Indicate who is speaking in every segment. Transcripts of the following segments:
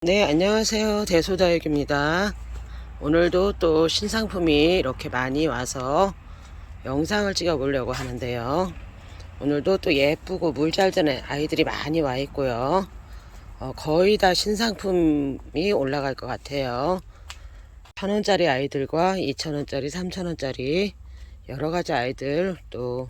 Speaker 1: 네, 안녕하세요. 대소다육입니다. 오늘도 또 신상품이 이렇게 많이 와서 영상을 찍어 보려고 하는데요. 오늘도 또 예쁘고 물 잘 드는 아이들이 많이 와 있고요. 어, 거의 다 신상품이 올라갈 것 같아요. 천원짜리 아이들과 이천원짜리, 삼천원짜리 여러 가지 아이들 또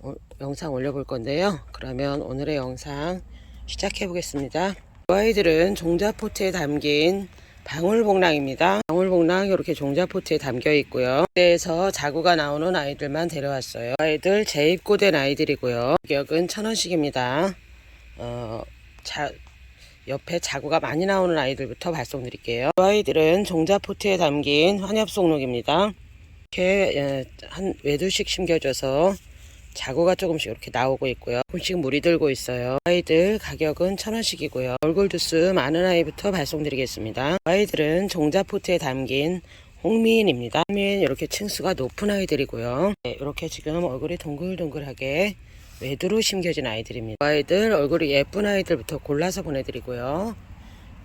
Speaker 1: 어, 영상 올려볼 건데요. 그러면 오늘의 영상 시작해 보겠습니다. 이 아이들은 종자포트에 담긴 방울복랑입니다. 방울복랑 이렇게 종자포트에 담겨 있고요. 그래서 자구가 나오는 아이들만 데려왔어요. 아이들 재입고된 아이들이고요. 가격은 천 원씩입니다. 어, 자, 옆에 자구가 많이 나오는 아이들부터 발송드릴게요. 이 아이들은 종자포트에 담긴 환엽송록입니다. 이렇게 예, 한 외두씩 심겨줘서 자구가 조금씩 이렇게 나오고 있고요. 조금씩 물이 들고 있어요. 아이들 가격은 천원씩이고요. 얼굴 두수 많은 아이부터 발송드리겠습니다. 아이들은 종자포트에 담긴 홍미인입니다. 홍미인 이렇게 층수가 높은 아이들이고요. 네, 이렇게 지금 얼굴이 동글동글하게 외두로 심겨진 아이들입니다. 아이들 얼굴이 예쁜 아이들부터 골라서 보내드리고요.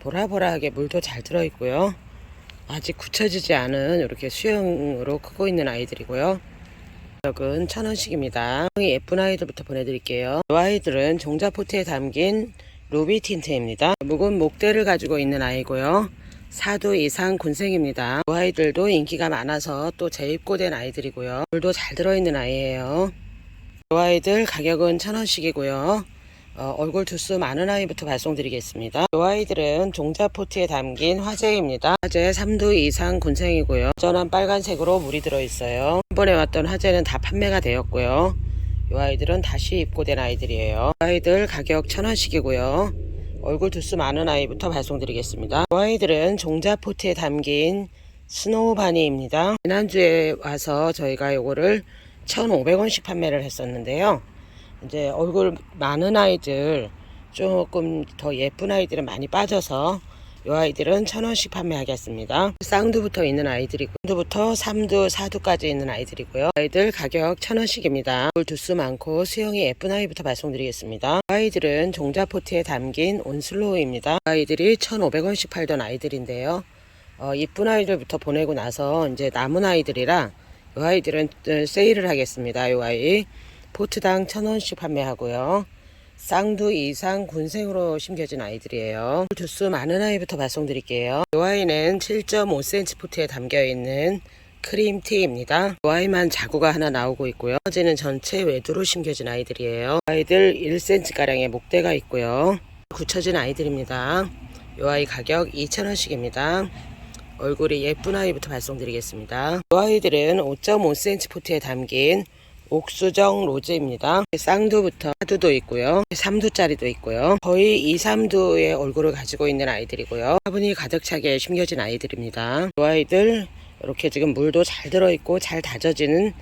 Speaker 1: 보라보라하게 물도 잘 들어있고요. 아직 굳혀지지 않은 이렇게 수영으로 크고 있는 아이들이고요. 가격은 천원씩입니다. 예쁜 아이들부터 보내드릴게요. 이 아이들은 종자포트에 담긴 루비 틴트입니다. 묵은 목대를 가지고 있는 아이고요. 4도 이상 군생입니다. 이 아이들도 인기가 많아서 또 재입고된 아이들이고요. 물도 잘 들어있는 아이예요. 이 아이들 가격은 천원씩이고요. 어, 얼굴 두수 많은 아이부터 발송드리겠습니다. 이 아이들은 종자포트에 담긴 화재입니다. 화재 3도 이상 군생이고요. 전한 빨간색으로 물이 들어있어요. 한 번에 왔던 화재는 다 판매가 되었고요. 이 아이들은 다시 입고된 아이들이에요. 이 아이들 가격 천원씩이고요. 얼굴 두수 많은 아이부터 발송드리겠습니다. 이 아이들은 종자포트에 담긴 스노우 바니입니다. 지난주에 와서 저희가 요거를 1,500원씩 판매를 했었는데요. 이제 얼굴 많은 아이들 조금 더 예쁜 아이들은 많이 빠져서 이 아이들은 천 원씩 판매하겠습니다. 쌍두부터 있는 아이들이고 쌍두부터 3두, 4두까지 있는 아이들이고요. 아이들 가격 천 원씩입니다. 얼굴 두수 많고 수영이 예쁜 아이부터 발송드리겠습니다. 아이들은 종자포트에 담긴 온슬로우입니다. 아이들이 1,500원씩 팔던 아이들인데요. 어, 이쁜 아이들부터 보내고 나서 이제 남은 아이들이랑 이 아이들은 세일을 하겠습니다. 이 아이. 포트당 천원씩 판매하고요. 쌍두 이상 군생으로 심겨진 아이들이에요. 두수 많은 아이부터 발송드릴게요. 이 아이는 7.5cm 포트에 담겨있는 크림티입니다. 이 아이만 자구가 하나 나오고 있고요. 어제는 전체 외두로 심겨진 아이들이에요. 아이들 1cm가량의 목대가 있고요. 굳혀진 아이들입니다. 이 아이 가격 2,000원씩입니다. 얼굴이 예쁜 아이부터 발송드리겠습니다. 이 아이들은 5.5cm 포트에 담긴 옥수정 로즈입니다. 쌍두부터 4두도 있고요. 3두짜리도 있고요. 거의 2, 3두의 얼굴을 가지고 있는 아이들이고요. 화분이 가득 차게 심겨진 아이들입니다. 이 아이들 이렇게 지금 물도 잘 들어있고 잘 다져지는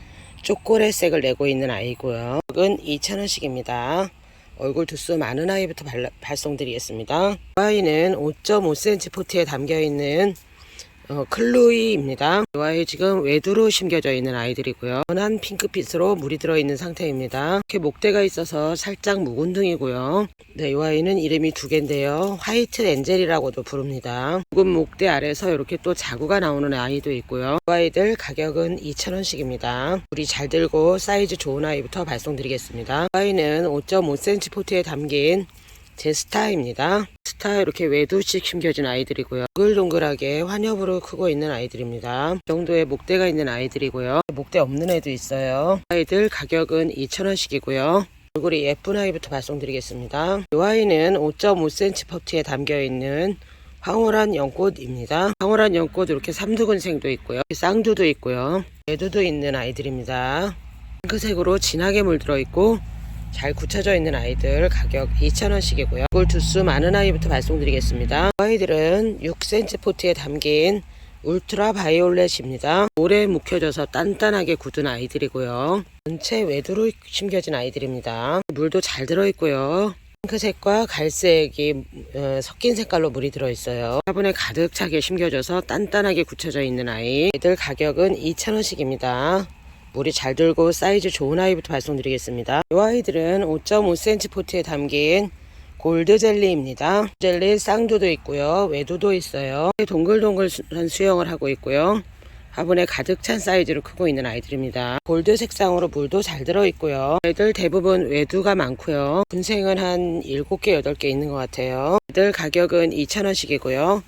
Speaker 1: 초콜릿색을 내고 있는 아이고요. 이건 2,000원씩입니다. 얼굴 두수 많은 아이부터 발, 발송드리겠습니다. 이 아이는 5.5cm 포트에 담겨있는 어, 클로이입니다. 이 아이 지금 외두로 심겨져 있는 아이들이고요. 연한 핑크빛으로 물이 들어있는 상태입니다. 이렇게 목대가 있어서 살짝 묵은둥이고요. 네, 이 아이는 이름이 두 개인데요. 화이트 엔젤이라고도 부릅니다. 묵은 목대 아래서 이렇게 또 자구가 나오는 아이도 있고요. 이 아이들 가격은 2,000원씩입니다. 물이 잘 들고 사이즈 좋은 아이부터 발송드리겠습니다. 이 아이는 5.5cm 포트에 담긴 제 스타입니다. 스타 이렇게 외두씩 심겨진 아이들이고요. 동글동글하게 환엽으로 크고 있는 아이들입니다. 이 정도의 목대가 있는 아이들이고요. 목대 없는 애도 있어요. 아이들 가격은 2,000원씩이고요. 얼굴이 예쁜 아이부터 발송드리겠습니다. 이 아이는 5.5cm 포트에 담겨있는 황홀한 연꽃입니다. 황홀한 연꽃 이렇게 삼두근생도 있고요. 쌍두도 있고요. 애두도 있는 아이들입니다. 핑크색으로 진하게 물들어 있고 잘 굳혀져 있는 아이들 가격 2,000원씩이고요. 얼굴 두수 많은 아이부터 발송드리겠습니다. 아이들은 6cm 포트에 담긴 울트라 바이올렛입니다. 오래 묵혀져서 단단하게 굳은 아이들이고요. 전체 외두로 심겨진 아이들입니다. 물도 잘 들어있고요. 핑크색과 갈색이 어, 섞인 색깔로 물이 들어있어요. 화분에 가득 차게 심겨져서 단단하게 굳혀져 있는 아이. 애들 가격은 2,000원씩입니다. 물이 잘 들고 사이즈 좋은 아이부터 발송드리겠습니다. 이 아이들은 5.5cm 포트에 담긴 골드 젤리입니다. 젤리 쌍두도 있고요. 외두도 있어요. 동글동글한 수영을 하고 있고요. 화분에 가득 찬 사이즈로 크고 있는 아이들입니다. 골드 색상으로 물도 잘 들어있고요. 애들 대부분 외두가 많고요. 군생은 한 7개, 8개 있는 것 같아요. 애들 가격은 2,000원씩이고요.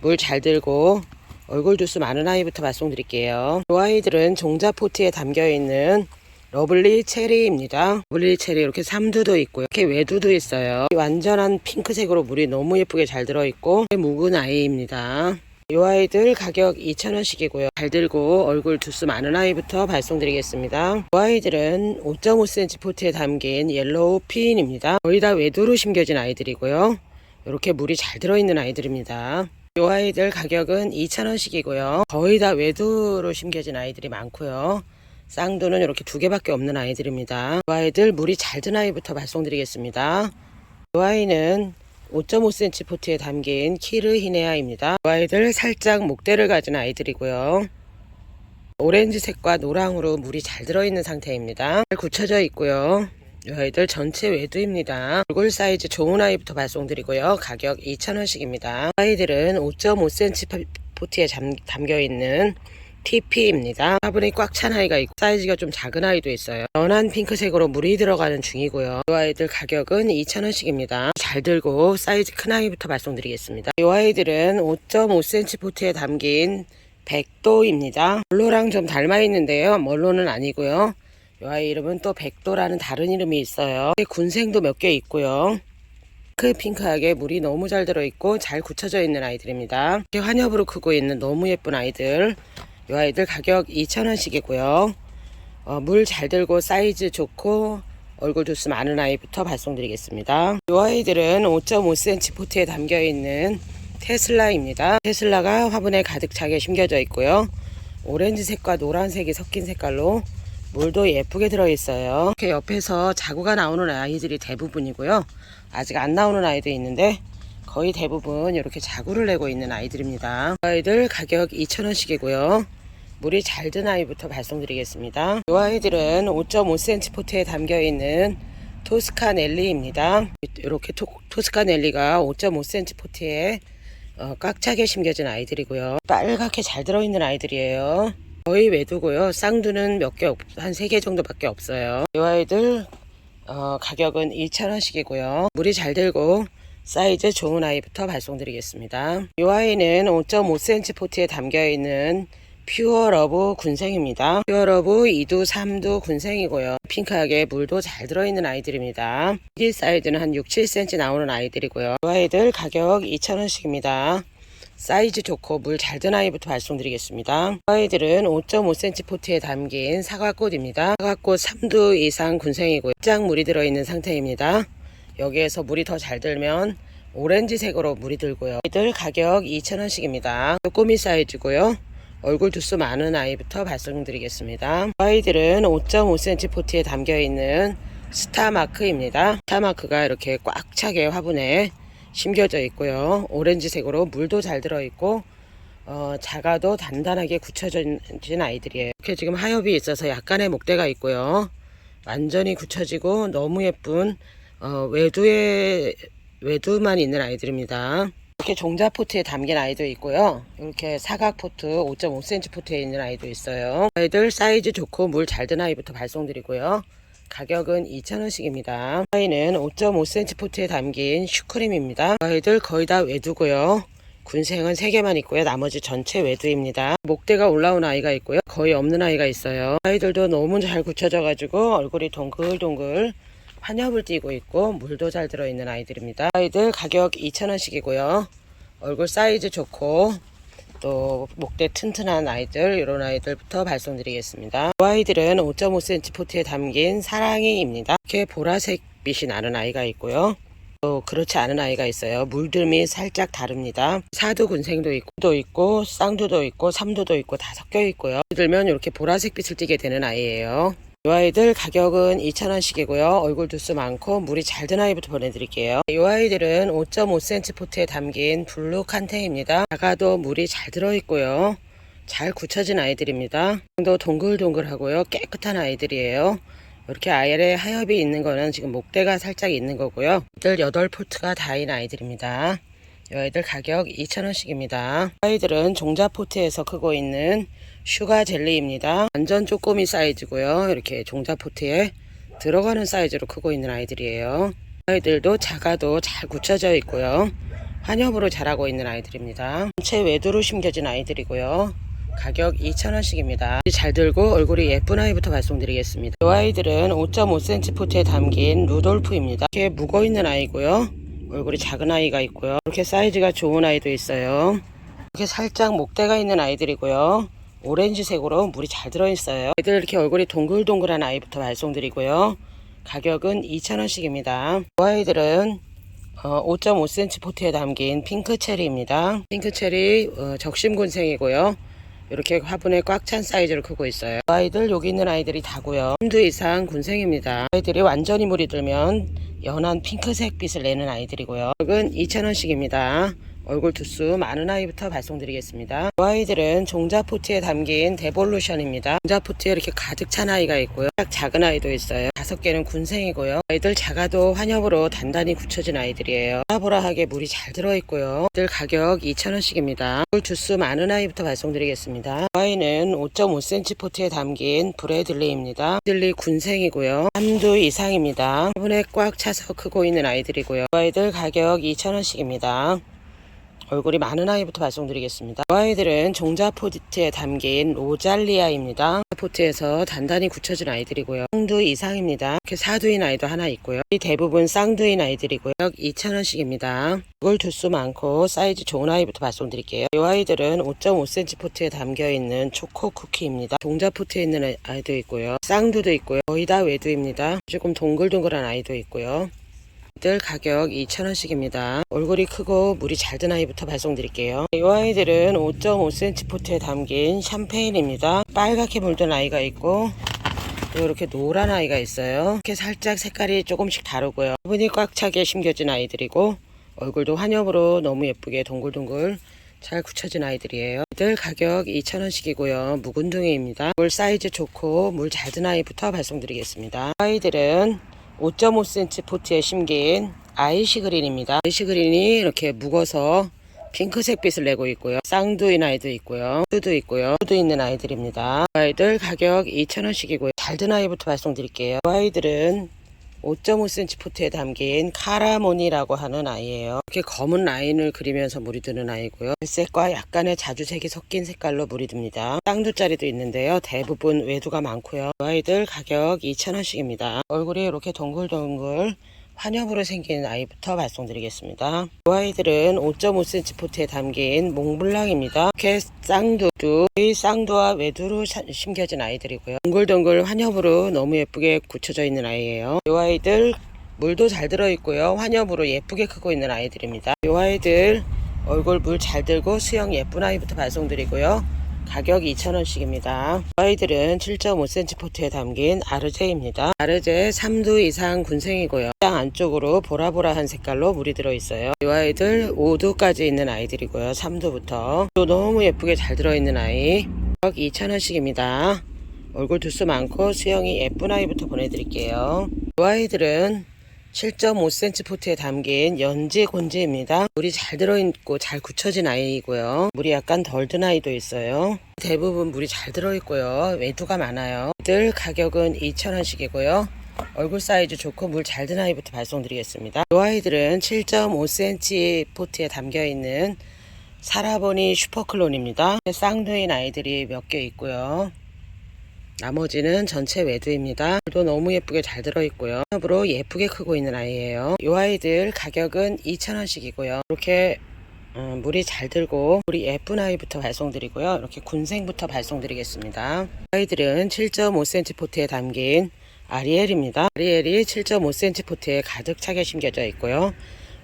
Speaker 1: 물 잘 들고 얼굴 두수 많은 아이부터 말씀드릴게요. 이 아이들은 종자 포트에 담겨있는 러블리 체리입니다. 러블리 체리 이렇게 삼두도 있고요. 이렇게 외두도 있어요. 완전한 핑크색으로 물이 너무 예쁘게 잘 들어있고 묵은 아이입니다. 이 아이들 가격 2,000원씩이고요. 잘 들고 얼굴 두수 많은 아이부터 발송드리겠습니다. 이 아이들은 5.5cm 포트에 담긴 옐로우 피인입니다. 거의 다 외두로 심겨진 아이들이고요. 이렇게 물이 잘 들어있는 아이들입니다. 이 아이들 가격은 2,000원씩이고요. 거의 다 외두로 심겨진 아이들이 많고요. 쌍두는 이렇게 두 개밖에 없는 아이들입니다. 이 아이들 물이 잘 든 아이부터 발송드리겠습니다. 이 아이는 5.5cm 포트에 담긴 키르 히네아입니다. 이 아이들 살짝 목대를 가진 아이들이고요. 오렌지색과 노랑으로 물이 잘 들어있는 상태입니다. 잘 굳혀져 있고요. 이 아이들 전체 외두입니다. 얼굴 사이즈 좋은 아이부터 발송드리고요. 가격 2,000원씩입니다. 아이들은 5.5cm 포트에 잠, 담겨있는 TP입니다. 화분이 꽉 찬 아이가 있고 사이즈가 좀 작은 아이도 있어요. 연한 핑크색으로 물이 들어가는 중이고요. 이 아이들 가격은 2,000원씩입니다. 잘 들고 사이즈 큰 아이부터 발송드리겠습니다. 이 아이들은 5.5cm 포트에 담긴 백도입니다. 멀로랑 좀 닮아 있는데요. 멀로는 아니고요. 이 아이 이름은 또 백도라는 다른 이름이 있어요. 군생도 몇 개 있고요. 그 핑크하게 물이 너무 잘 들어있고 잘 굳혀져 있는 아이들입니다. 환엽으로 크고 있는 너무 예쁜 아이들. 이 아이들 가격 2,000원씩이고요. 어, 물 잘 들고 사이즈 좋고 얼굴 두수 많은 아이부터 발송드리겠습니다. 이 아이들은 5.5cm 포트에 담겨있는 테슬라입니다. 테슬라가 화분에 가득 차게 심겨져 있고요. 오렌지색과 노란색이 섞인 색깔로 물도 예쁘게 들어있어요. 이렇게 옆에서 자구가 나오는 아이들이 대부분이고요. 아직 안 나오는 아이도 있는데 거의 대부분 이렇게 자구를 내고 있는 아이들입니다. 아이들 가격 2,000원씩이고요. 물이 잘 든 아이부터 발송드리겠습니다. 이 아이들은 5.5cm 포트에 담겨있는 토스카넬리입니다. 이렇게 토, 토스카넬리가 5.5cm 포트에 어, 꽉 차게 심겨진 아이들이고요. 빨갛게 잘 들어있는 아이들이에요. 거의 외두고요. 쌍두는 몇 개, 한 세 개 정도밖에 없어요. 이 아이들 어, 가격은 2,000원씩이고요. 물이 잘 들고 사이즈 좋은 아이부터 발송드리겠습니다. 이 아이는 5.5cm 포트에 담겨있는 퓨어러브 군생입니다. 퓨어러브 2두, 3두 군생이고요. 핑크하게 물도 잘 들어있는 아이들입니다. 이 사이즈는 한 6, 7cm 나오는 아이들이고요. 이 아이들 가격 2,000원씩입니다. 사이즈 좋고 물 잘 든 아이부터 발송드리겠습니다. 아이들은 5.5cm 포트에 담긴 사과꽃입니다. 사과꽃 3두 이상 군생이고요. 짝 물이 들어있는 상태입니다. 여기에서 물이 더 잘 들면 오렌지색으로 물이 들고요. 아이들 가격 2,000원씩입니다. 꼬미 사이즈고요. 얼굴 두수 많은 아이부터 발송드리겠습니다. 아이들은 5.5cm 포트에 담겨있는 스타마크입니다. 스타마크가 이렇게 꽉 차게 화분에 심겨져 있고요. 오렌지색으로 물도 잘 들어있고 어, 작아도 단단하게 굳혀진 아이들이에요. 이렇게 지금 하엽이 있어서 약간의 목대가 있고요. 완전히 굳혀지고 너무 예쁜 어, 외두에 외두만 있는 아이들입니다. 이렇게 종자 포트에 담긴 아이도 있고요. 이렇게 사각 포트 5.5cm 포트에 있는 아이도 있어요. 아이들 사이즈 좋고 물 잘 든 아이부터 발송드리고요. 가격은 2,000원씩입니다. 아이는 5.5cm 포트에 담긴 슈크림입니다. 아이들 거의 다 외두고요. 군생은 3개만 있고요. 나머지 전체 외두입니다. 목대가 올라온 아이가 있고요. 거의 없는 아이가 있어요. 아이들도 너무 잘 굳혀져가지고 얼굴이 동글동글 환엽을 띠고 있고 물도 잘 들어있는 아이들입니다. 아이들 가격 2,000원씩이고요. 얼굴 사이즈 좋고 또 목대 튼튼한 아이들 이런 아이들부터 발송드리겠습니다. 이 아이들은 5.5cm 포트에 담긴 사랑이입니다. 이렇게 보라색 빛이 나는 아이가 있고요. 또 그렇지 않은 아이가 있어요. 물들이 살짝 다릅니다. 사두 군생도 있고, 또 있고, 쌍두도 있고, 삼두도 있고 다 섞여 있고요. 들면 이렇게 보라색 빛을 띠게 되는 아이예요. 이 아이들 가격은 2,000원씩이고요. 얼굴 두수 많고 물이 잘 든 아이부터 보내드릴게요. 이 아이들은 5.5cm 포트에 담긴 블루 칸테입니다. 작아도 물이 잘 들어있고요. 잘 굳혀진 아이들입니다. 또 동글동글하고요. 깨끗한 아이들이에요. 이렇게 아예 하엽이 있는 거는 지금 목대가 살짝 있는 거고요. 이들 8포트가 다인 아이들입니다. 이 아이들 가격 2,000원씩입니다. 아이들은 종자포트에서 크고 있는 슈가 젤리입니다. 완전 쪼꼬미 사이즈고요. 이렇게 종자포트에 들어가는 사이즈로 크고 있는 아이들이에요. 아이들도 작아도 잘 굳혀져 있고요. 환엽으로 자라고 있는 아이들입니다. 전체 외두로 심겨진 아이들이고요. 가격 2,000원씩입니다. 잘 들고 얼굴이 예쁜 아이부터 발송드리겠습니다. 이 아이들은 5.5cm 포트에 담긴 루돌프입니다. 이렇게 묵어있는 아이고요. 얼굴이 작은 아이가 있고요. 이렇게 사이즈가 좋은 아이도 있어요. 이렇게 살짝 목대가 있는 아이들이고요. 오렌지색으로 물이 잘 들어있어요. 애들 이렇게 얼굴이 동글동글한 아이부터 발송드리고요. 가격은 2,000원씩입니다. 이 아이들은 어, 5.5cm 포트에 담긴 핑크 체리입니다. 핑크 체리 어, 적심군생이고요. 이렇게 화분에 꽉 찬 사이즈로 크고 있어요. 아이들 여기 있는 아이들이 다고요. 3두 이상 군생입니다. 아이들이 완전히 물이 들면 연한 핑크색 빛을 내는 아이들이고요. 가격은 2,000원씩입니다. 얼굴 두수 많은 아이부터 발송드리겠습니다. 이 아이들은 종자포트에 담긴 데볼루션입니다. 종자포트에 이렇게 가득 찬 아이가 있고요. 딱 작은 아이도 있어요. 다섯 개는 군생이고요. 아이들 작아도 환엽으로 단단히 굳혀진 아이들이에요. 보라보라하게 물이 잘 들어있고요. 아이들 가격 2,000원씩입니다. 얼굴 두수 많은 아이부터 발송드리겠습니다. 이 아이는 5.5cm 포트에 담긴 브레들리입니다. 브레들리 군생이고요. 3두 이상입니다. 화분에 꽉 차서 크고 있는 아이들이고요. 이 아이들 가격 2,000원씩입니다. 얼굴이 많은 아이부터 발송드리겠습니다. 이 아이들은 종자 포트에 담긴 로잘리아입니다. 포트에서 단단히 굳혀진 아이들이고요. 쌍두 이상입니다. 이렇게 사두인 아이도 하나 있고요. 이 대부분 쌍두인 아이들이고요. 2,000원씩입니다. 이걸 두수 많고 사이즈 좋은 아이부터 발송드릴게요. 이 아이들은 5.5cm 포트에 담겨있는 초코 쿠키입니다. 종자 포트에 있는 아이도 있고요. 쌍두도 있고요. 거의 다 외두입니다. 조금 동글동글한 아이도 있고요. 들 가격 2,000원씩입니다. 얼굴이 크고 물이 잘 든 아이부터 발송드릴게요. 이 아이들은 5.5cm 포트에 담긴 샴페인입니다. 빨갛게 물든 아이가 있고 또 이렇게 노란 아이가 있어요. 이렇게 살짝 색깔이 조금씩 다르고요. 화분이 꽉 차게 심겨진 아이들이고 얼굴도 환엽으로 너무 예쁘게 동글동글 잘 굳혀진 아이들이에요. 이들 가격 2,000원씩이고요. 묵은둥이입니다. 물 사이즈 좋고 물 잘 든 아이부터 발송드리겠습니다. 아이들은 5.5cm 포트에 심긴 아이시 그린입니다. 아이시 그린이 이렇게 묵어서 핑크색 빛을 내고 있고요. 쌍두인 아이도 있고요. 뚜도 있고요. 뚜도 있는 아이들입니다. 아이들 가격 2,000원씩이고요. 잘 든 아이부터 발송드릴게요. 이 아이들은 5.5cm 포트에 담긴 카라모니라고 하는 아이예요. 이렇게 검은 라인을 그리면서 물이 드는 아이고요. 색과 약간의 자주색이 섞인 색깔로 물이 듭니다. 쌍두짜리도 있는데요. 대부분 외두가 많고요. 이 아이들 가격 2,000원씩입니다. 얼굴이 이렇게 동글동글 환엽으로 생긴 아이부터 발송드리겠습니다. 이 아이들은 5.5cm 포트에 담긴 몽블랑입니다. 이렇게 쌍두도 이 쌍두와 외두로 사- 심겨진 아이들이고요. 동글동글 환엽으로 너무 예쁘게 굳혀져 있는 아이예요. 이 아이들 물도 잘 들어있고요. 환엽으로 예쁘게 크고 있는 아이들입니다. 이 아이들 얼굴 물 잘 들고 수영 예쁜 아이부터 발송드리고요. 가격 2,000원씩입니다. 아이들은 7.5cm 포트에 담긴 아르제입니다. 아르제 3두 이상 군생이고요. 땅 안쪽으로 보라보라한 색깔로 물이 들어있어요. 이 아이들 5두까지 있는 아이들이고요. 3두부터. 또 너무 예쁘게 잘 들어있는 아이. 가격 2,000원씩입니다. 얼굴 두수 많고 수영이 예쁜 아이부터 보내드릴게요. 이 아이들은 7.5cm 포트에 담긴 연지 곤지입니다. 물이 잘 들어있고 잘 굳혀진 아이이고요. 물이 약간 덜 든 아이도 있어요. 대부분 물이 잘 들어있고요. 외두가 많아요. 들 가격은 2,000원씩이고요. 얼굴 사이즈 좋고 물 잘 든 아이부터 발송드리겠습니다. 이 아이들은 7.5cm 포트에 담겨있는 사라보니 슈퍼클론입니다. 쌍두인 아이들이 몇 개 있고요. 나머지는 전체 외두입니다. 도 너무 예쁘게 잘 들어있고요. 으로 예쁘게 크고 있는 아이예요. 이 아이들 가격은 2,000원씩이고요. 이렇게 음, 물이 잘 들고 물이 예쁜 아이부터 발송드리고요. 이렇게 군생부터 발송드리겠습니다. 아이들은 7.5cm 포트에 담긴 아리엘입니다. 아리엘이 7.5cm 포트에 가득 차게 심겨져 있고요.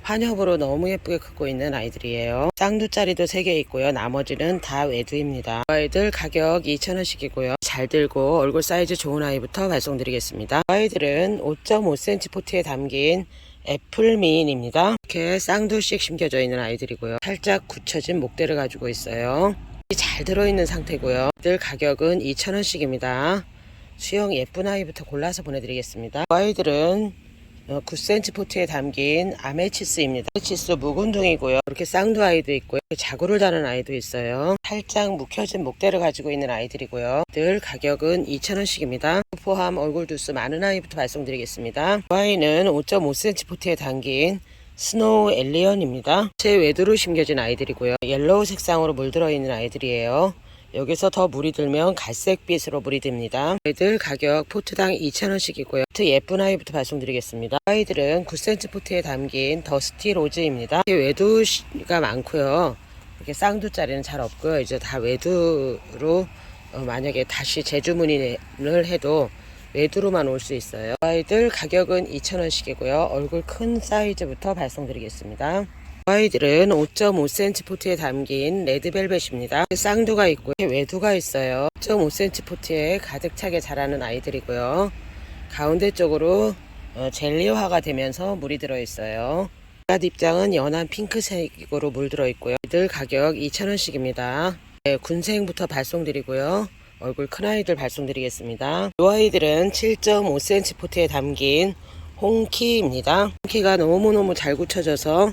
Speaker 1: 환엽으로 너무 예쁘게 크고 있는 아이들이에요. 쌍두짜리도 3개 있고요. 나머지는 다 외두입니다. 아이들 가격 2,000원씩이고요. 잘 들고 얼굴 사이즈 좋은 아이부터 발송드리겠습니다. 아이들은 5.5cm 포트에 담긴 애플 미인입니다. 이렇게 쌍두씩 심겨져 있는 아이들이고요. 살짝 굳혀진 목대를 가지고 있어요. 잘 들어있는 상태고요. 아이들 가격은 2,000원씩입니다. 수영 예쁜 아이부터 골라서 보내드리겠습니다. 그 아이들은 9cm 포트에 담긴 아메치스입니다. 아메치스 묵은둥이고요. 이렇게 쌍두 아이도 있고요. 자구를 다는 아이도 있어요. 살짝 묵혀진 목대를 가지고 있는 아이들이고요. 늘 가격은 2,000원씩입니다. 포함 얼굴 두수 많은 아이부터 발송드리겠습니다. 이 아이는 5.5cm 포트에 담긴 스노우 엘리언입니다. 제 외두로 심겨진 아이들이고요. 옐로우 색상으로 물들어 있는 아이들이에요. 여기서 더 물이 들면 갈색빛으로 물이 듭니다. 아이들 가격 포트당 2,000원씩이고요. 포트 예쁜 아이부터 발송드리겠습니다. 아이들은 9cm 포트에 담긴 더스티 로즈입니다. 외두가 많고요. 이렇게 쌍두짜리는 잘 없고요. 이제 다 외두로 어, 만약에 다시 재주문을 해도 외두로만 올 수 있어요. 아이들 가격은 2,000원씩이고요. 얼굴 큰 사이즈부터 발송드리겠습니다. 아이들은 5.5cm 포트에 담긴 레드벨벳입니다. 쌍두가 있고 외두가 있어요. 5.5cm 포트에 가득 차게 자라는 아이들이고요. 가운데 쪽으로 어, 젤리화가 되면서 물이 들어있어요. 바깥 입장은 연한 핑크색으로 물들어 있고요. 이들 가격 2,000원씩입니다. 네, 군생부터 발송드리고요. 얼굴 큰 아이들 발송드리겠습니다. 이 아이들은 7.5cm 포트에 담긴 홍키입니다. 홍키가 너무너무 잘 굳혀져서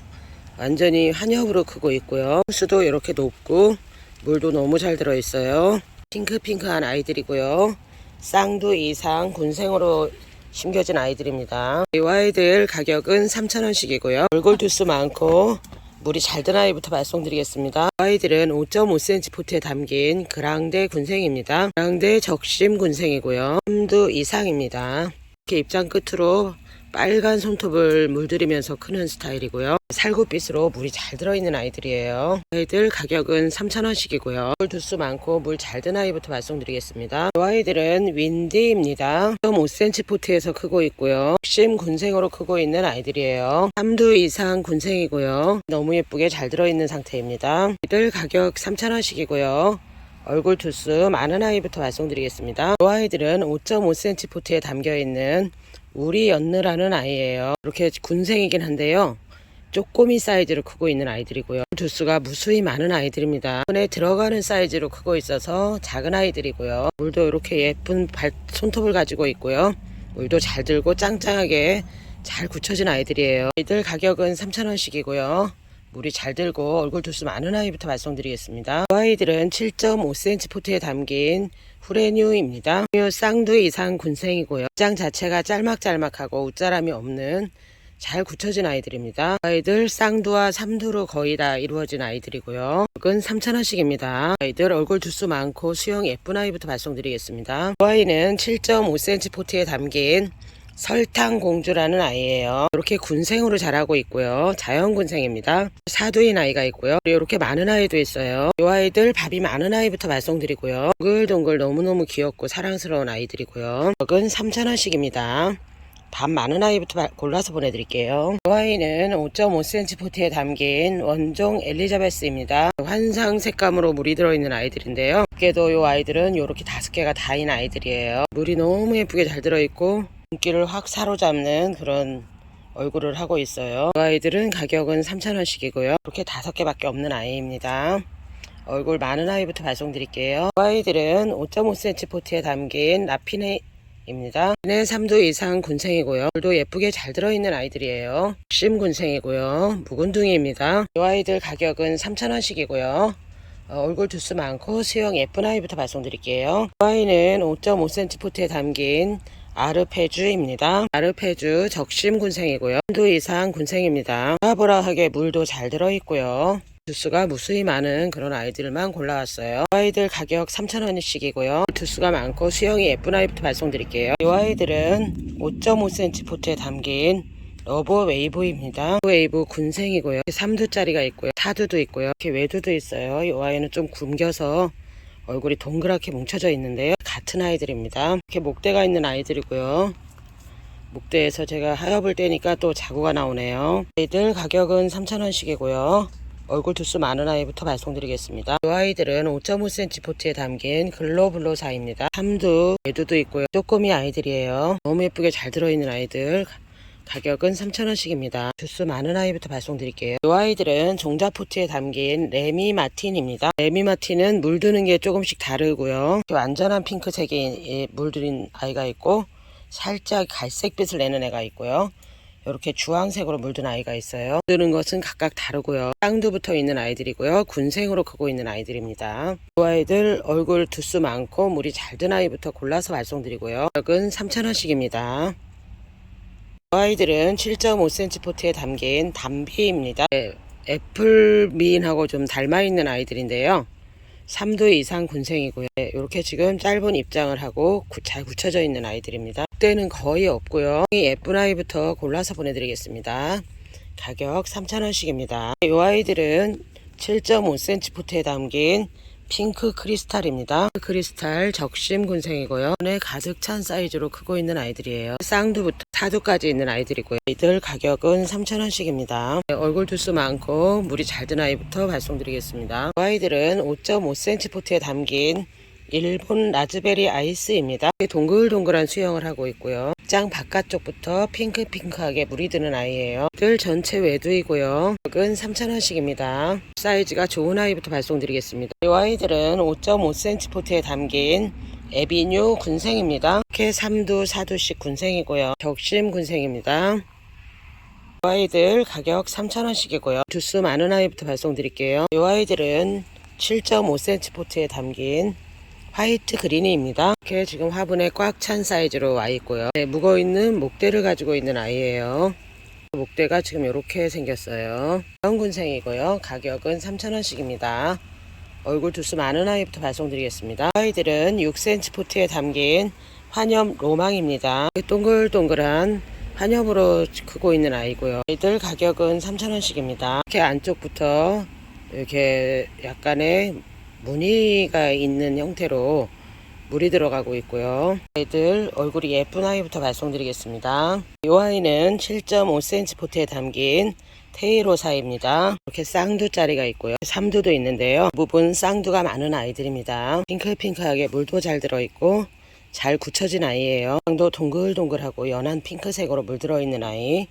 Speaker 1: 완전히 한엽으로 크고 있고요. 수도 이렇게 높고 물도 너무 잘 들어 있어요. 핑크핑크한 아이들이고요. 쌍두 이상 군생으로 심겨진 아이들입니다. 이 아이들 가격은 3,000원씩이고요. 얼굴 두수 많고 물이 잘든 아이부터 발송드리겠습니다. 아이들은 5.5cm 포트에 담긴 그랑데 군생입니다. 그랑데 적심 군생이고요. 3두 이상입니다. 이렇게 입장 끝으로 빨간 손톱을 물들이면서 크는 스타일이고요. 살구빛으로 물이 잘 들어있는 아이들이에요. 아이들 가격은 3,000원씩이고요. 물 두수 많고 물 잘 든 아이부터 발송드리겠습니다. 이 아이들은 윈디입니다. 5cm 포트에서 크고 있고요. 심 군생으로 크고 있는 아이들이에요. 3두 이상 군생이고요. 너무 예쁘게 잘 들어있는 상태입니다. 아이들 가격 3,000원씩이고요. 얼굴 두수 많은 아이부터 발송드리겠습니다. 이 아이들은 5.5cm 포트에 담겨있는 우리 연느라는 아이예요. 이렇게 군생이긴 한데요. 쪼꼬미 사이즈로 크고 있는 아이들이고요. 두수가 무수히 많은 아이들입니다. 손에 들어가는 사이즈로 크고 있어서 작은 아이들이고요. 물도 이렇게 예쁜 발, 손톱을 가지고 있고요. 물도 잘 들고 짱짱하게 잘 굳혀진 아이들이에요. 아이들 가격은 3,000원씩이고요. 물이 잘 들고 얼굴 두수 많은 아이부터 말씀드리겠습니다. 이 아이들은 7.5cm 포트에 담긴 후레뉴입니다. 쌍두 이상 군생이고요. 장 자체가 짤막짤막하고 웃자람이 없는 잘 굳혀진 아이들입니다. 아이들 쌍두와 삼두로 거의 다 이루어진 아이들이고요. 이건 3,000원씩입니다. 아이들 얼굴 두수 많고 수영 예쁜 아이부터 발송드리겠습니다. 이 아이는 7.5cm 포트에 담긴 설탕 공주라는 아이예요. 이렇게 군생으로 자라고 있고요. 자연 군생입니다. 사두인 아이가 있고요. 이렇게 많은 아이도 있어요. 이 아이들 밥이 많은 아이부터 발송드리고요. 동글동글 너무너무 귀엽고 사랑스러운 아이들이고요. 이건 3,000원씩입니다. 밥 많은 아이부터 골라서 보내드릴게요. 이 아이는 5.5cm 포트에 담긴 원종 엘리자베스입니다. 환상 색감으로 물이 들어있는 아이들인데요. 밖에도 이 아이들은 이렇게 다섯 개가 다인 아이들이에요. 물이 너무 예쁘게 잘 들어있고 눈길을 확 사로잡는 그런 얼굴을 하고 있어요. 이 아이들은 가격은 3,000원씩이고요. 이렇게 다섯 개밖에 없는 아이입니다. 얼굴 많은 아이부터 발송드릴게요. 이 아이들은 5.5cm 포트에 담긴 라피네 입니다. 네, 3도 이상 군생이고요. 물도 예쁘게 잘 들어있는 아이들이에요. 심 군생이고요. 묵은둥이입니다. 이 아이들 가격은 3,000원씩이고요. 어, 얼굴 두수 많고 수영 예쁜 아이부터 발송드릴게요. 이 아이는 5.5cm 포트에 담긴 아르페주입니다. 아르페주 적심 군생이고요. 3도 이상 군생입니다. 보라보라하게 물도 잘 들어있고요. 두수가 무수히 많은 그런 아이들만 골라왔어요. 이 아이들 가격 3,000원씩이고요. 두수가 많고 수영이 예쁜 아이부터 발송드릴게요. 이 아이들은 5.5cm 포트에 담긴 러버 웨이브입니다. 웨이브 군생이고요. 3두짜리가 있고요. 4두도 있고요. 이렇게 외두도 있어요. 이 아이는 좀 굶겨서 얼굴이 동그랗게 뭉쳐져 있는데요. 같은 아이들입니다. 이렇게 목대가 있는 아이들이고요. 목대에서 제가 하엽을 떼니까 또 자구가 나오네요. 아이들 가격은 3,000원씩이고요. 얼굴 두수 많은 아이부터 발송드리겠습니다. 이 아이들은 5.5cm 포트에 담긴 글로블로사입니다. 삼두, 애두도 있고요. 쪼꼬미 아이들이에요. 너무 예쁘게 잘 들어있는 아이들. 가격은 3,000원씩입니다. 주스 많은 아이부터 발송드릴게요. 이 아이들은 종자포트에 담긴 레미 마틴입니다. 레미 마틴은 물드는 게 조금씩 다르고요. 완전한 핑크색이 물들인 아이가 있고 살짝 갈색빛을 내는 애가 있고요. 이렇게 주황색으로 물든 아이가 있어요. 드는 것은 각각 다르고요. 쌍두 붙어 있는 아이들이고요. 군생으로 크고 있는 아이들입니다. 이 아이들 얼굴 두수 많고 물이 잘 든 아이부터 골라서 발송드리고요. 가격은 3,000원씩입니다. 이 아이들은 7.5cm 포트에 담긴 담비입니다. 네, 애플미인하고 좀 닮아 있는 아이들인데요. 3도 이상 군생이고요. 이렇게 지금 짧은 입장을 하고 구- 잘 굳혀져 있는 아이들입니다. 때는 거의 없고요. 이 예쁜 아이부터 골라서 보내드리겠습니다. 가격 3,000원씩입니다. 이 아이들은 7.5cm 포트에 담긴 핑크 크리스탈입니다. 크리스탈 적심 군생이고요. 손에 가득 찬 사이즈로 크고 있는 아이들이에요. 쌍두부터 사두까지 있는 아이들이고요. 이들 가격은 3,000원씩입니다. 얼굴 두수 많고 물이 잘 든 아이부터 발송드리겠습니다. 이 아이들은 5.5cm 포트에 담긴 일본 라즈베리 아이스입니다. 동글동글한 수영을 하고 있고요. 장 바깥쪽부터 핑크핑크하게 물이 드는 아이예요. 들 전체 외두이고요. 가격은 3,000원씩입니다. 사이즈가 좋은 아이부터 발송드리겠습니다. 이 아이들은 5.5cm 포트에 담긴 에비뉴 군생입니다. 이렇게 3두, 4두씩 군생이고요. 격심 군생입니다. 이 아이들 가격 3,000원씩이고요. 주스 많은 아이부터 발송드릴게요. 이 아이들은 7.5cm 포트에 담긴 화이트 그린입니다. 이렇게 지금 화분에 꽉 찬 사이즈로 와 있고요. 네, 묵어 있는 목대를 가지고 있는 아이예요. 목대가 지금 이렇게 생겼어요. 군생이고요. 가격은 3,000원씩입니다. 얼굴 두수 많은 아이부터 발송드리겠습니다. 아이들은 6cm 포트에 담긴 환염 로망입니다. 동글동글한 환염으로 크고 있는 아이고요. 아이들 가격은 3,000원씩입니다. 이렇게 안쪽부터 이렇게 약간의 무늬가 있는 형태로 물이 들어가고 있고요. 아이들 얼굴이 예쁜 아이부터 발송드리겠습니다. 이 아이는 7.5cm 포트에 담긴 테이로사입니다. 이렇게 쌍두짜리가 있고요. 삼두도 있는데요. 부분 쌍두가 많은 아이들입니다. 핑크핑크하게 물도 잘 들어있고 잘 굳혀진 아이예요. 도 동글동글하고 연한 핑크색으로 물 들어 있는 아이.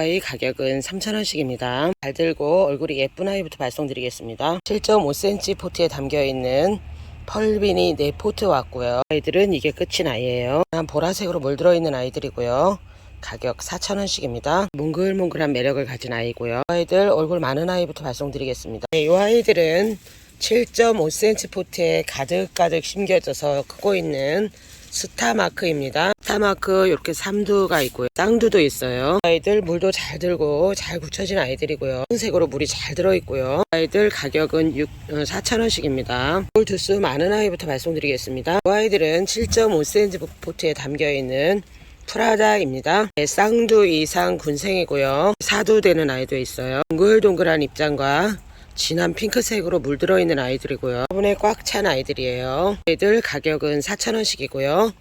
Speaker 1: 아이 가격은 3,000원씩입니다. 잘 들고 얼굴이 예쁜 아이부터 발송드리겠습니다. 7.5cm 포트에 담겨있는 펄빈이 4포트 왔고요. 아이들은 이게 끝인 아이예요. 한 보라색으로 물들어 있는 아이들이고요. 가격 4,000원씩입니다. 몽글몽글한 매력을 가진 아이고요. 아이들 얼굴 많은 아이부터 발송드리겠습니다. 네, 이 아이들은 7.5cm 포트에 가득가득 심겨져서 크고 있는 스타마크입니다. 스타마크 이렇게 삼두가 있고요. 쌍두도 있어요. 아이들 물도 잘 들고 잘 굳혀진 아이들이고요. 흰색으로 물이 잘 들어있고요. 아이들 가격은 6, 4,000원씩입니다. 물 두수 많은 아이부터 발송드리겠습니다. 이 아이들은 7.5cm 포트에 담겨있는 프라다입니다. 네, 쌍두 이상 군생이고요. 사두 되는 아이도 있어요. 동글동글한 입장과 진한 핑크색으로 물들어 있는 아이들이고요. 화분에 꽉 찬 아이들이에요. 아이들 가격은 4,000원씩이고요.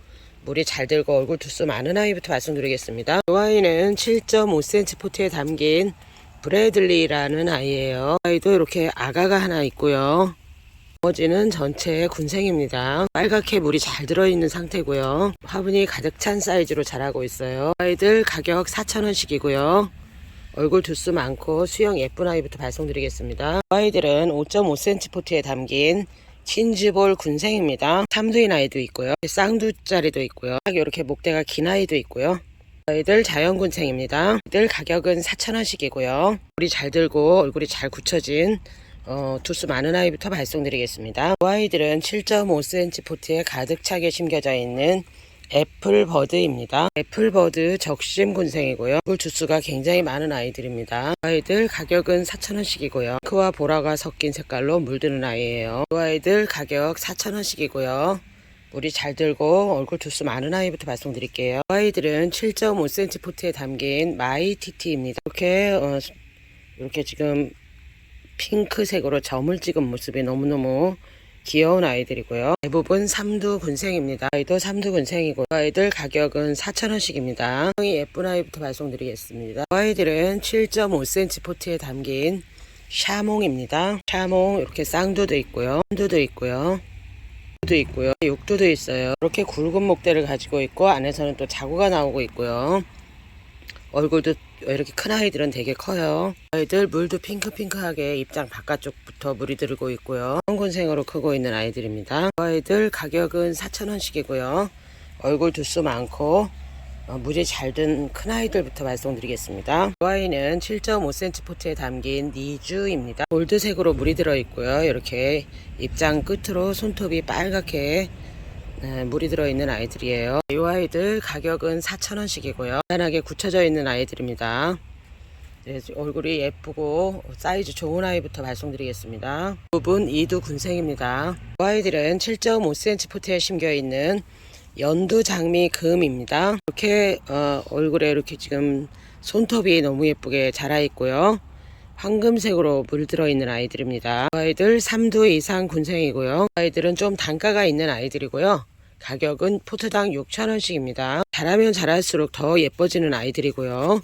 Speaker 1: 물이 잘 들고 얼굴 두수 많은 아이부터 말씀드리겠습니다. 이 아이는 7.5cm 포트에 담긴 브래들리라는 아이예요. 아이도 이렇게 아가가 하나 있고요. 나머지는 전체 군생입니다. 빨갛게 물이 잘 들어있는 상태고요. 화분이 가득 찬 사이즈로 자라고 있어요. 아이들 가격 4,000원씩이고요. 얼굴 두수 많고 수영 예쁜 아이부터 발송드리겠습니다. 아이들은 5.5cm 포트에 담긴 친즈볼 군생입니다. 삼두인 아이도 있고요. 쌍두짜리도 있고요. 이렇게 목대가 긴 아이도 있고요. 아이들 자연군생입니다. 아이들 가격은 4,000원씩이고요. 물이 잘 들고 얼굴이 잘 굳혀진 어, 두수 많은 아이부터 발송드리겠습니다. 이 아이들은 7.5cm 포트에 가득 차게 심겨져 있는 애플버드입니다. 애플버드 적심 군생이고요. 물 주수가 굉장히 많은 아이들입니다. 아이들 가격은 4,000원씩이고요. 크와 보라가 섞인 색깔로 물드는 아이예요. 이 아이들 가격 4,000원씩이고요. 물이 잘 들고 얼굴 두수 많은 아이부터 발송드릴게요. 이 아이들은 7.5cm 포트에 담긴 마이티티입니다. 이렇게 어, 이렇게 지금 핑크색으로 점을 찍은 모습이 너무너무 귀여운 아이들이고요. 대부분 삼두 군생입니다. 아이도 삼두 군생이고 아이들 가격은 4,000원씩입니다. 예쁜 아이부터 발송드리겠습니다. 아이들은 7.5cm 포트에 담긴 샤몽입니다. 샤몽 이렇게 쌍두도 있고요. 삼두도 있고요. 도 있고요. 육두도 있어요. 이렇게 굵은 목대를 가지고 있고 안에서는 또 자구가 나오고 있고요. 얼굴도 이렇게 큰 아이들은 되게 커요. 아이들 물도 핑크핑크하게 입장 바깥쪽부터 물이 들고 있고요. 형군생으로 크고 있는 아이들입니다. 그 아이들 가격은 4,000원씩이고요. 얼굴 두수 많고 어, 물이 잘 든 큰 아이들부터 말씀드리겠습니다. 이 아이는 7.5cm 포트에 담긴 니주입니다. 골드색으로 물이 들어 있고요. 이렇게 입장 끝으로 손톱이 빨갛게 네, 물이 들어있는 아이들이에요. 이 아이들 가격은 4,000원씩이고요. 단단하게 굳혀져 있는 아이들입니다. 네, 얼굴이 예쁘고 사이즈 좋은 아이부터 말씀드리겠습니다. 부분 이두 군생입니다. 이 아이들은 7.5cm 포트에 심겨 있는 연두 장미 금입니다. 이렇게 어, 얼굴에 이렇게 지금 손톱이 너무 예쁘게 자라 있고요. 황금색으로 물들어 있는 아이들입니다. 이 아이들 3두 이상 군생이고요. 이 아이들은 좀 단가가 있는 아이들이고요. 가격은 포트당 6,000원씩입니다. 자라면 자랄수록 더 예뻐지는 아이들이고요.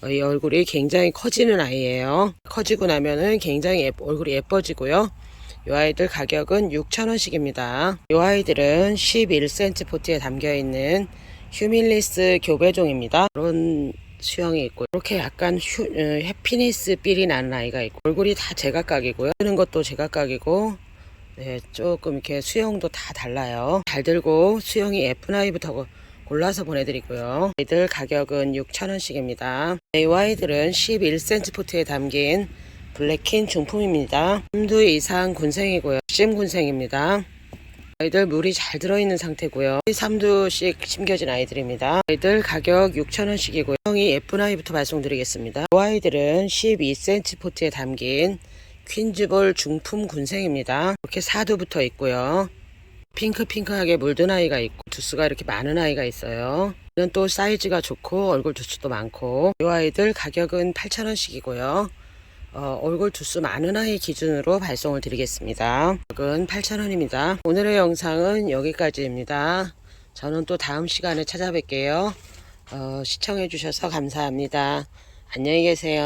Speaker 1: 어, 이 얼굴이 굉장히 커지는 아이예요. 커지고 나면은 굉장히 예- 얼굴이 예뻐지고요. 이 아이들 가격은 6,000원씩입니다. 이 아이들은 11cm 포트에 담겨 있는 휴밀리스 교배종입니다. 그런 수영이 있고 이렇게 약간 휴, 어, 해피니스 삘이 나는 아이가 있고 얼굴이 다 제각각이고요. 쓰는 것도 제각각이고 네, 조금 이렇게 수영도 다 달라요. 잘 들고 수영이 예쁜 아이부터 고- 골라서 보내드리고요. 아이들 가격은 6,000원씩입니다. 이 아이들은 11cm 포트에 담긴 블랙킨 중품입니다. 3두 이상 군생이고요. 심 군생입니다. 아이들 물이 잘 들어있는 상태고요. 3두씩 심겨진 아이들입니다. 아이들 가격 6,000원씩이고요. 형이 예쁜 아이부터 말씀드리겠습니다. 이 아이들은 12cm 포트에 담긴 퀸즈볼 중품 군생입니다. 이렇게 사두 붙어 있고요. 핑크핑크하게 물든 아이가 있고 두수가 이렇게 많은 아이가 있어요. 또 사이즈가 좋고 얼굴 두수도 많고 이 아이들 가격은 8,000원씩이고요. 어, 얼굴 두수 많은 아이 기준으로 발송을 드리겠습니다. 가격은 8,000원입니다. 오늘의 영상은 여기까지입니다. 저는 또 다음 시간에 찾아뵐게요. 어, 시청해 주셔서 감사합니다. 안녕히 계세요.